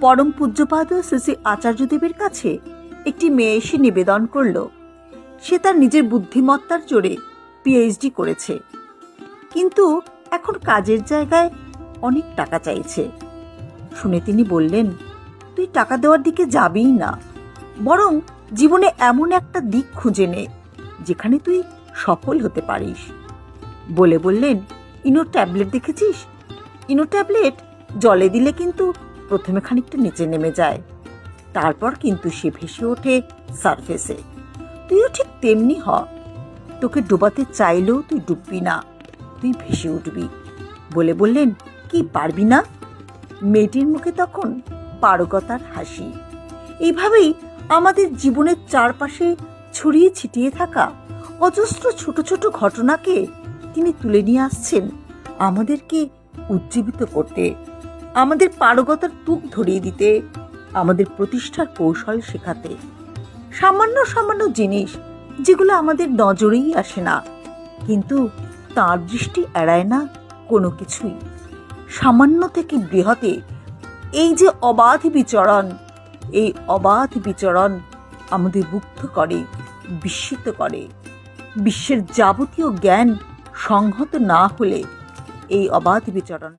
পরম পূজ্যপাদ শ্রী আচার্যদেবের কাছে একটি মেয়ে এসে নিবেদন করল। সে তার নিজের বুদ্ধিমত্তার জোরে পিএইচডি করেছে। কিন্তু এখন কাজের জায়গায় অনেক টাকা চাইছে। শুনে তিনি বললেন, তুই টাকা দেওয়ার দিকে যাবেই না। বরং জীবনে এমন একটা দিক খুঁজে নে, যেখানে তুই সফল হতে পারিস। বলে বললেন, ইনো ট্যাবলেট দেখেছিস? ইনো ট্যাবলেট জলে দিলে কিন্তু প্রথমে খানিকটা নিচে নেমে যায়। তারপর কিন্তু সে ভেসে ওঠে সারফেসে। তুইও ঠিক তেমনি হ। তোকে ডুবাতে চাইলেও তুই ডুববি না। তুই ভেসে উঠবি। বলে বললেন, কি, পারবি না? মেয়েটির মুখে তখন পারগতার হাসি। এইভাবেই আমাদের জীবনের চারপাশে ছড়িয়ে ছিটিয়ে থাকা অজস্র ছোট ছোট ঘটনাকে তিনি তুলে নিয়ে আসছেন আমাদেরকে উজ্জীবিত করতে। আমাদের পারগতার তুক ধরিয়ে দিতে, আমাদের প্রতিষ্ঠার কৌশল শেখাতে। সামান্য সামান্য জিনিস যেগুলো আমাদের নজরেই আসে না, কিন্তু তার দৃষ্টি এড়ায় না কোনো কিছুই। সামান্য থেকে বৃহতে এই যে অবাধ বিচরণ, এই অবাধ বিচরণ আমাদের মুগ্ধ করে, বিস্মিত করে। বিশ্বের যাবতীয় জ্ঞান সংহত না হলে এই অবাধ বিচরণ